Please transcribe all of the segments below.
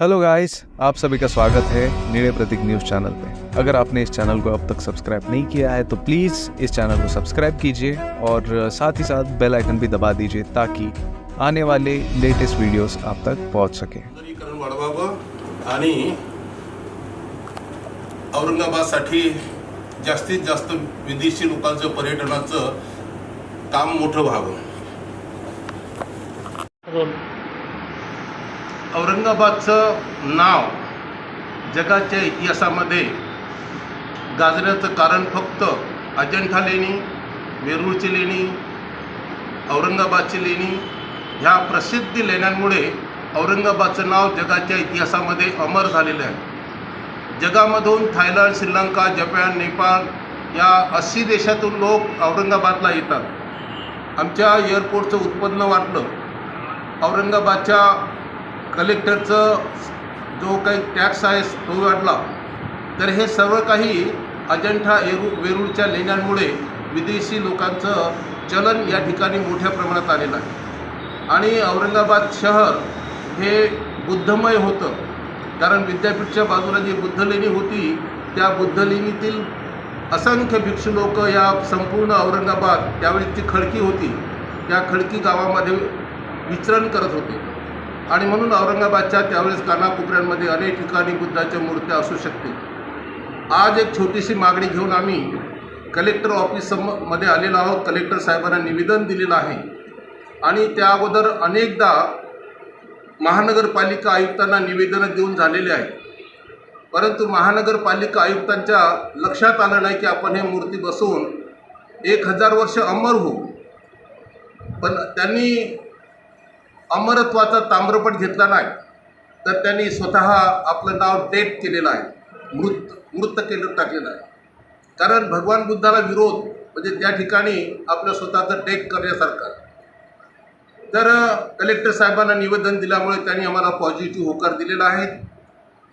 Hello guys आप सभी का स्वागत है नीड़े प्रतीक न्यूज चैनल पे। अगर आपने इस चैनल को अब तक सब्सक्राइब नहीं किया है तो प्लीज़ इस चैनल को सब्सक्राइब कीजिए और साथ ही साथ बेल आइकन भी दबा दीजिए ताकि आने वाले लेटेस्ट वीडियोस आप तक पहुंच सके। आणि औरंगाबादसाठी जास्तीत जास्त विदेशी लोकांचं पर्यटनाचं काम मोठं व्हावं. औरंगाबादचं नाव जगाच्या इतिहासामध्ये गाजण्याचं कारण फक्त अजंठा लेणी वेरूळची लेणी औरंगाबादची लेणी ह्या प्रसिद्ध लेण्यांमुळे औरंगाबादचं नाव जगाच्या इतिहासामध्ये अमर झालेलं आहे. जगामधून थायलंड श्रीलंका जपान नेपाळ या अस्सी देशातून लोक औरंगाबादला येतात. आमच्या एअरपोर्टचं उत्पन्न वाढलं औरंगाबादच्या कलेक्टरचं जो काही टॅक्स आहे तो वाढला. तर हे सर्व काही अजंठा एरू वेरूळच्या लेण्यांमुळे विदेशी लोकांचं चलन या ठिकाणी मोठ्या प्रमाणात आलेलं आहे. आणि औरंगाबाद शहर हे बुद्धमय होतं. कारण विद्यापीठच्या बाजूला जी बुद्धलेणी होती त्या बुद्धलेणीतील असंख्य भिक्षू लोक या संपूर्ण औरंगाबाद त्यावेळी ती खडकी होती त्या खडकी गावामध्ये विचरण करत होते. आणि म्हणून औरंगाबादच्या त्यावेळेस कानाकोपऱ्यांमध्ये अनेक ठिकाणी बुद्धाच्या मूर्त्या असू शकतील आज एक छोटीशी मागणी घेऊन आम्ही कलेक्टर ऑफिस सममध्ये आलेलो आहोत. कलेक्टर साहेबांना निवेदन दिलेलं आहे. आणि त्या अगोदर अनेकदा महानगरपालिका आयुक्तांना निवेदनं देऊन झालेले आहे परंतु महानगरपालिका आयुक्तांच्या लक्षात आलं नाही की आपण हे मूर्ती बसवून एक हजार वर्ष अमर होऊ. पण त्यांनी अमरत्वाचा ताम्रपट घेतला नाही तर त्यांनी स्वतः आपलं नाव डेट केलेलं आहे. मृत मृत केलं टाकलेलं आहे. कारण भगवान बुद्धाला विरोध म्हणजे त्या ठिकाणी आपलं स्वतःचं डेट करण्यासारखं. तर कलेक्टर साहेबांना निवेदन दिल्यामुळे त्यांनी आम्हाला पॉझिटिव्ह होकार दिलेला आहे.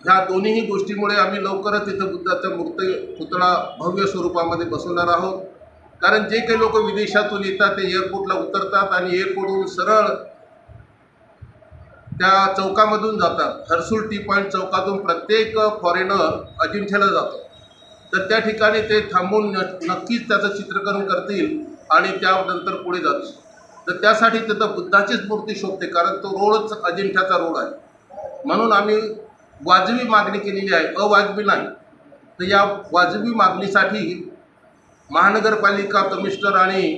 ह्या दोन्हीही गोष्टीमुळे आम्ही लवकरच इथं बुद्धाचा मूर्ती पुतळा भव्य स्वरूपामध्ये बसवणार आहोत. कारण जे काही लोक विदेशातून येतात ते एअरपोर्टला उतरतात आणि एअरपोर्टवरून सरळ त्या चौकामधून जातात. हर्सुल टी पॉईंट चौकातून प्रत्येक फॉरेनर अजिंठ्याला जातो. तर त्या ठिकाणी ते थांबून नक्कीच त्याचं चित्रकरण करतील आणि त्यानंतर पुढे जातील. तर त्यासाठी तिथं बुद्धाचीच मूर्ती शोधते कारण तो रोडच अजिंठ्याचा रोड आहे. म्हणून आम्ही वाजवी मागणी केलेली आहे अवाजवी नाही. तर या वाजवी मागणीसाठी महानगरपालिका कमिशनर आणि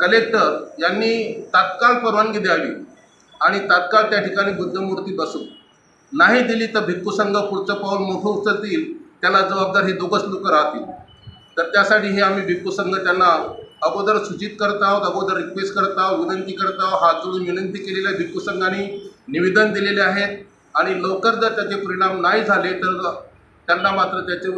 कलेक्टर यांनी तात्काळ परवानगी द्यावी. आणि तात्काळ त्या ठिकाणी बुद्धमूर्ती बसू नाही दिली तर भिक्खू संघ पुढचं पाऊल मोठं उचलतील त्याला जबाबदार हे दोघंच लोक राहतील. तर त्यासाठी हे आम्ही भिक्खू संघ त्यांना अगोदर सूचित करत आहोत अगोदर रिक्वेस्ट करत आहोत विनंती करत आहोत हात जोडून विनंती केलेली आहे. भिक्खू संघाने निवेदन दिलेले आहेत आणि लवकर जर त्याचे परिणाम नाही झाले तर त्यांना मात्र त्याचे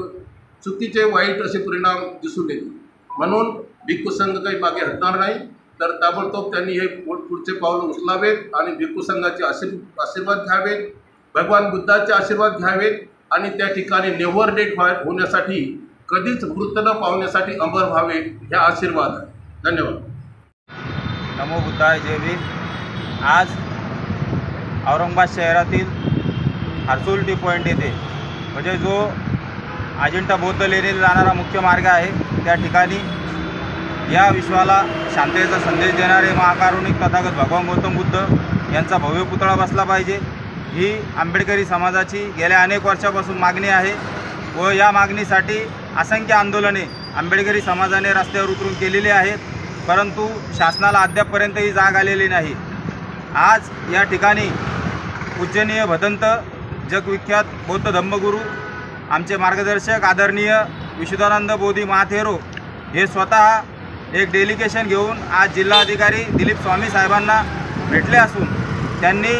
चुकीचे वाईट असे परिणाम दिसून येतील. म्हणून भिक्खू संघ काही मागे हटणार नाही. तर ताबडतोब त्यांनी हे पुढ- पुढचे पाऊल उचलावेत आणि भिक्खू संघाचे आशीर् आशीर्वाद घ्यावेत भगवान बुद्धाचे आशीर्वाद घ्यावेत आणि त्या ठिकाणी नेव्हर डेट व्हा होण्यासाठी कधीच वृत्त न पावण्यासाठी अमर व्हावे हे आशीर्वाद आहे. धन्यवाद. नमो बुद्धाय जय आज औरंगाबाद शहरातील हर्सुल टी पॉईंट येथे म्हणजे जो अजिंठा बौद्ध लेणीला जाणारा मुख्य मार्ग आहे त्या ठिकाणी या विश्वाला शांततेचा संदेश देणारे महाकारुणिक तथागत भगवान गौतम बुद्ध यांचा भव्य पुतळा बसला पाहिजे. ही आंबेडकरी समाजाची गेल्या अनेक वर्षापासून मागणी आहे व या मागणीसाठी असंख्य आंदोलने आंबेडकरी समाजाने रस्त्यावर उतरून केलेली आहेत. परंतु शासनाला अद्यापपर्यंत ही जाग आलेली नाही. आज या ठिकाणी पूजनीय भदंत जगविख्यात बौद्ध धम्मगुरू आमचे मार्गदर्शक आदरणीय विशुदानंद बोधी महाथेरो हे स्वतः एक डेलिगेशन घेऊन आज जिल्हाधिकारी दिलीप स्वामी साहेबांना भेटले असून त्यांनी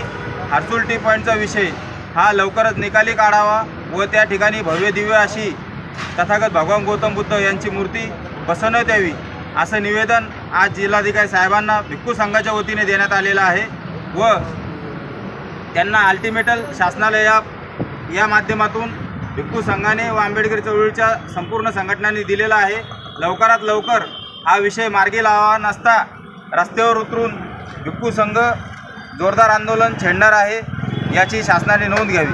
हर्सुल टी पॉईंटचा विषय हा लवकरच निकाली काढावा व त्या ठिकाणी भव्य दिव्य अशी तथागत भगवान गौतम बुद्ध यांची मूर्ती बसवण्यात यावी असं निवेदन आज जिल्हाधिकारी साहेबांना भिक्खू संघाच्या वतीने देण्यात आलेलं आहे व त्यांना अल्टिमेटल शासनाला या या माध्यमातून भिक्खू संघाने व आंबेडकरी चळवळीच्या संपूर्ण संघटनांनी दिलेला आहे. लवकरात लवकर हा विषय मार्गी लावा नसता रस्त्यावर उतरून भिक्खू संघ जोरदार आंदोलन छेडणार आहे याची शासनाने नोंद घ्यावी.